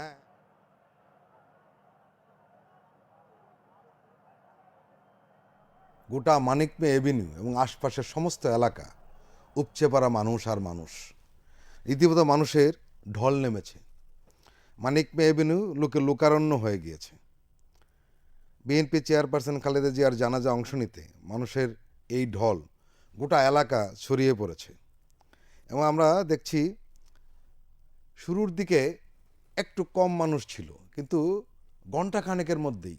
হ্যাঁ। গোটা মানিকমে এভিনিউ এবং আশপাশের সমস্ত এলাকা, উপচে পড়া মানুষ আর মানুষ। ইতিমধ্যে মানুষের ঢল নেমেছে। মানিকমে এভিনিউ লোকে লোকারণ্য হয়ে গিয়েছে। বিএনপি চেয়ারপারসন খালেদা জিয়ার জানাজা অংশ নিতে মানুষের এই ঢল গোটা এলাকা ছড়িয়ে পড়েছে। এবং আমরা দেখছি শুরুর দিকে একটু কম মানুষ ছিল, কিন্তু ঘণ্টা খানেকের মধ্যেই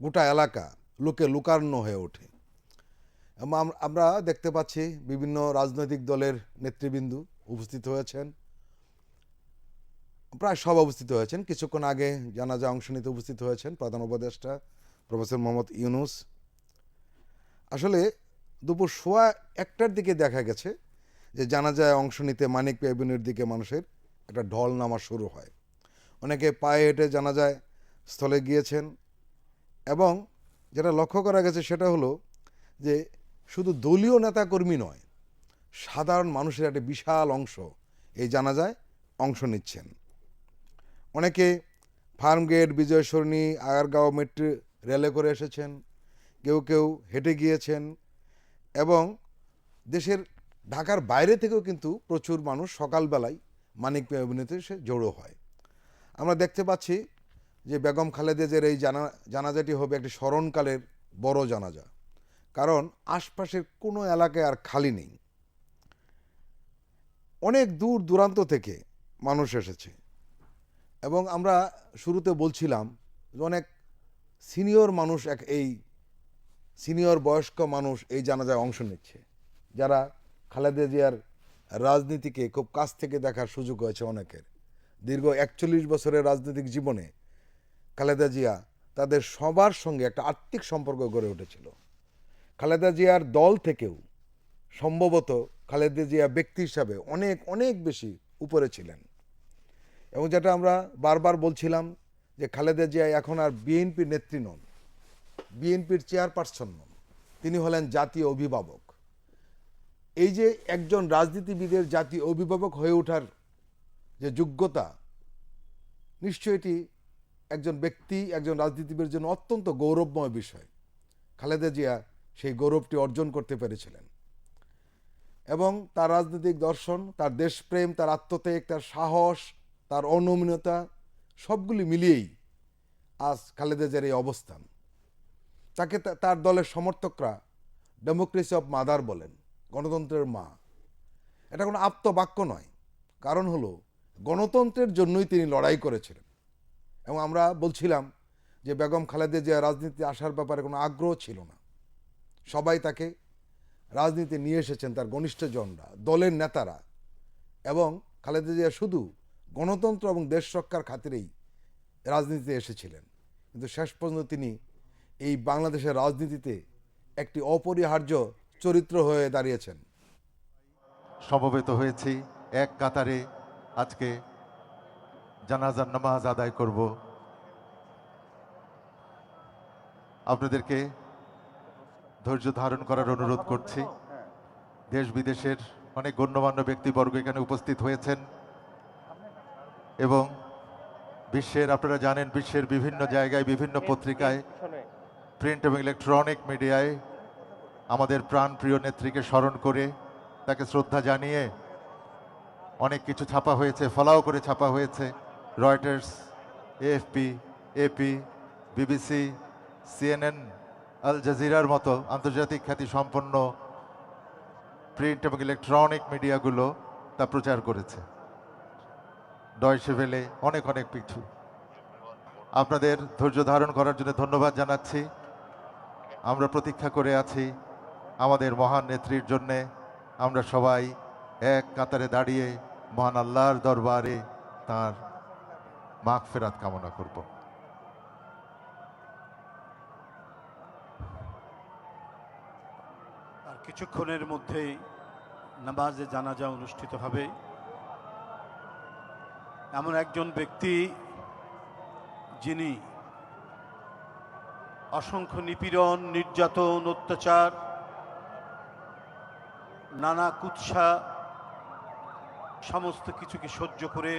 গোটা এলাকা লোকে লোকারণ্য হয়ে ওঠে। আমরা দেখতে পাচ্ছি বিভিন্ন রাজনৈতিক দলের নেতৃবৃন্দ উপস্থিত হয়েছেন। প্রায় সব উপস্থিত হয়েছেন। কিছুক্ষণ আগে জানাজা অংশ নিতে উপস্থিত হয়েছেন প্রধান উপদেষ্টা প্রফেসর মোহাম্মদ ইউনুস। আসলে দুপুর সোয়া একটার দিকে দেখা গেছে যে জানাজায় অংশ নিতে মানিক এভিনিউর দিকে মানুষের একটা ঢল নামা শুরু হয়। অনেকে পায়ে হেঁটে জানা যায় স্থলে গিয়েছেন। এবং যেটা লক্ষ্য করা গেছে সেটা হলো যে শুধু দলীয় নেতাকর্মী নয়, সাধারণ মানুষের একটা বিশাল অংশ এই জানাজায় অংশ নিচ্ছেন। অনেকে ফার্মগেট বিজয় সরণি আগারগাঁও মেট্রো রেলে করে এসেছেন, কেউ কেউ হেঁটে গিয়েছেন এবং দেশের ঢাকার বাইরে থেকেও কিন্তু প্রচুর মানুষ সকালবেলায় মানিক অভিনেতে সে জড়ো হয়। আমরা দেখতে পাচ্ছি যে বেগম খালেদেজের এই জানা, জানাজাটি হবে একটি স্মরণকালের বড় জানাজা। কারণ আশপাশের কোনো এলাকায় আর খালি নেই। অনেক দূর দূরান্ত থেকে মানুষ এসেছে। এবং আমরা শুরুতে বলছিলাম যে অনেক সিনিয়র মানুষ এক এই সিনিয়র বয়স্ক মানুষ এই জানাজায় অংশ নিচ্ছে। যারা খালেদা জিয়ার রাজনীতিকে খুব কাছ থেকে দেখার সুযোগ হয়েছে অনেকের। দীর্ঘ একচল্লিশ বছরের রাজনৈতিক জীবনে খালেদা জিয়া তাদের সবার সঙ্গে একটা আর্থিক সম্পর্ক গড়ে উঠেছিল। খালেদা জিয়ার দল থেকেও সম্ভবত খালেদা জিয়া ব্যক্তি হিসাবে অনেক অনেক বেশি উপরে ছিলেন। এবং যেটা আমরা বারবার বলছিলাম যে খালেদা জিয়া এখন আর বিএনপির নেত্রী নন, বিএনপির চেয়ারপারসন নন, তিনি হলেন জাতীয় অভিভাবক। এই যে একজন রাজনীতিবিদের জাতীয় অভিভাবক হয়ে ওঠার যে যোগ্যতা নিশ্চয়ই এটি একজন ব্যক্তি, একজন রাজনীতিবিদের জন্য অত্যন্ত গৌরবময় বিষয়। খালেদা জিয়া সেই গৌরবটি অর্জন করতে পেরেছিলেন। এবং তার রাজনৈতিক দর্শন, তার দেশপ্রেম, তার আত্মত্যাগ, তার সাহস, তার অনমনীয়তা, সবগুলি মিলিয়েই আজ খালেদা জিয়ার এই অবস্থান। তাকে তার দলের সমর্থকরা ডেমোক্রেসি অফ মাদার বলেন, গণতন্ত্রের মা। এটা কোনো আপ্তবাক্য নয়। কারণ হলো গণতন্ত্রের জন্যই তিনি লড়াই করেছিলেন। এবং আমরা বলছিলাম যে বেগম খালেদা জিয়া রাজনীতি আসার ব্যাপারে কোনো আগ্রহ ছিল না। সবাই তাকে রাজনীতি নিয়ে এসেছেন তার ঘনিষ্ঠজনরা দলের নেতারা। এবং খালেদা জিয়া শুধু গণতন্ত্র এবং দেশ রক্ষার খাতিরেই রাজনীতিতে এসেছিলেন। কিন্তু শেষ পর্যন্ত তিনি এই বাংলাদেশের রাজনীতিতে একটি অপরিহার্য চরিত্র হয়ে দাঁড়িয়েছেন। সমবেত হয়েছি এক কাতারে আজকে জানাজার নামাজ আদায় করব। আপনাদেরকে ধৈর্য ধারণ করার অনুরোধ করছি। দেশ বিদেশের অনেক গণ্যমান্য ব্যক্তিবর্গ এখানে উপস্থিত হয়েছেন এবং বিশ্বের, আপনারা জানেন বিশ্বের বিভিন্ন জায়গায়, বিভিন্ন পত্রিকায় প্রিন্ট এবং ইলেকট্রনিক মিডিয়ায় আমাদের প্রাণপ্রিয় নেত্রীকে স্মরণ করে তাকে শ্রদ্ধা জানিয়ে অনেক কিছু ছাপা হয়েছে, ফলাও করে ছাপা হয়েছে। Reuters AFP AP BBC CNN Al জাজিরার মতো আন্তর্জাতিক খ্যাতি সম্পন্ন প্রিন্ট এবং ইলেকট্রনিক মিডিয়াগুলো তা প্রচার করেছে। ডয়সে ভেলে অনেক অনেক কিছু। আপনাদের ধৈর্য ধারণ করার জন্য ধন্যবাদ জানাচ্ছি। আমরা প্রতীক্ষা করে আছি আমাদের মহান নেত্রীর জন্যে। আমরা সবাই এক কাতারে দাঁড়িয়ে মহান আল্লাহর দরবারে তার মাগ ফেরাত কামনা করব। আর কিছুক্ষণের মধ্যেই নামাজে জানাজা অনুষ্ঠিত হবে। এমন একজন ব্যক্তি যিনি অসংখ্য নিপীড়ন, নির্যাতন, অত্যাচার, নানা কুৎসা সমস্ত কিছুকে সহ্য করে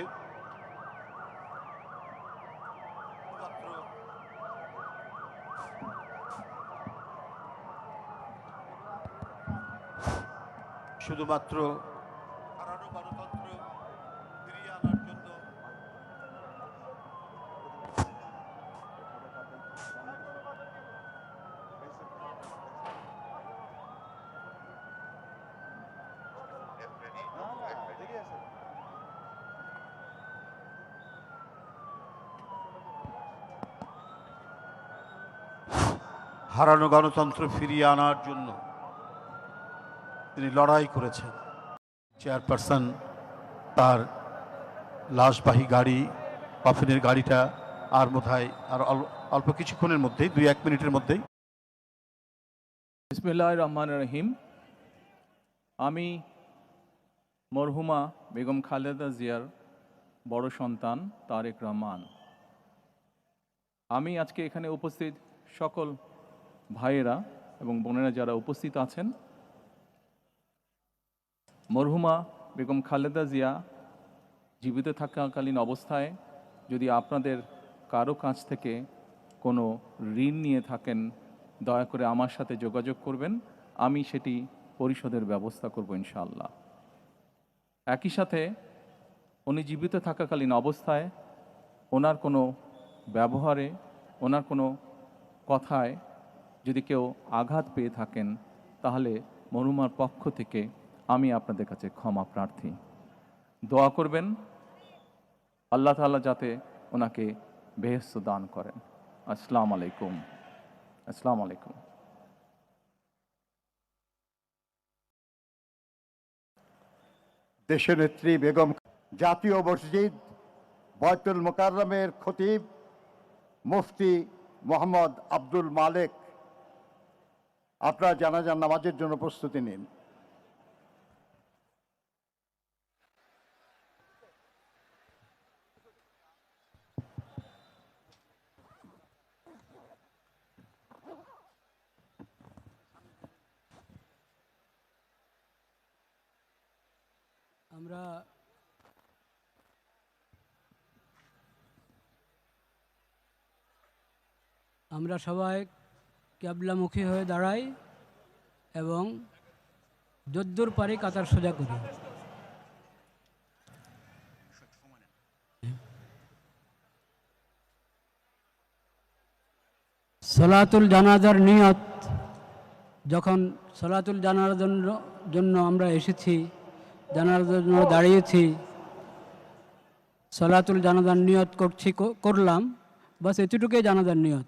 শুধুমাত্র হারানো গণতন্ত্র ফিরিয়ে আনার জন্য তিনি লড়াই করেছেন। চেয়ারপারসন তার লাশবাহী গাড়ি কফিনের গাড়িটা আর বোধহয় আর অল- অল্প কিছুক্ষণের মধ্যেই, দুই এক মিনিটের মধ্যেই। বিসমিল্লাহ রহমান রহিম। আমি মরহুমা বেগম খালেদা জিয়ার বড় সন্তান তারেক রহমান। আমি আজকে এখানে উপস্থিত সকল ভাইয়েরা এবং বোনেরা যারা উপস্থিত আছেন, মরহুমা বেগম খালেদা জিয়া জীবিত থাকাকালীন অবস্থায় যদি আপনাদের কারও কাছ থেকে কোনো ঋণ নিয়ে থাকেন, দয়া করে আমার সাথে যোগাযোগ করবেন। আমি সেটি পরিশোধের ব্যবস্থা করব ইনশাআল্লাহ। একই সাথে উনি জীবিত থাকাকালীন অবস্থায় ওনার কোনো ব্যবহারে, ওনার কোনো কথায় যদি কেউ আঘাত পেয়ে থাকেন, তাহলে মরুমার পক্ষ থেকে আমি আপনাদের কাছে ক্ষমা প্রার্থী। দোয়া করবেন, আল্লাহ তাআলা যাতে ওনাকে বেহেস্ত দান করেন। আসসালামু আলাইকুম। আসসালামু আলাইকুম। দেশনেত্রী বেগম জাতীয় মসজিদ বয়তুল মোকাররমের খতিব মুফতি মোহাম্মদ আব্দুল মালেক আপনারা জানাজান নামাজের জন্য প্রস্তুতি নিন। আমরা আমরা সবাই ক্যাবলামুখী হয়ে দাঁড়াই এবং যদ্দূর পারি কাতার সোজা করি। সলাতুল জানাজার নিয়ত, যখন সলাতুল জানার জন্য আমরা এসেছি জানার জন্য দাঁড়িয়েছি, সলাতুল জানাজার নিয়ত করছি করলাম, বাস এতটুকুই জানাজার নিয়ত।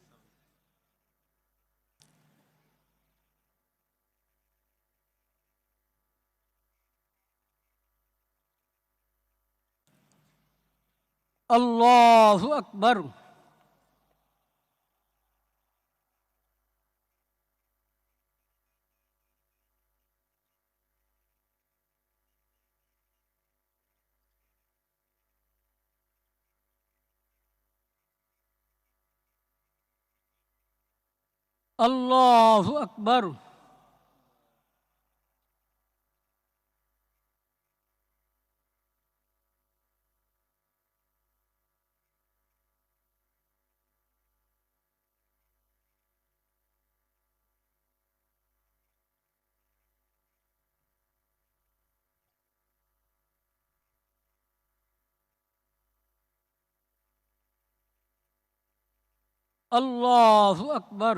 আল্লাহু আকবার আল্লাহু আকবার আল্লাহু আকবার।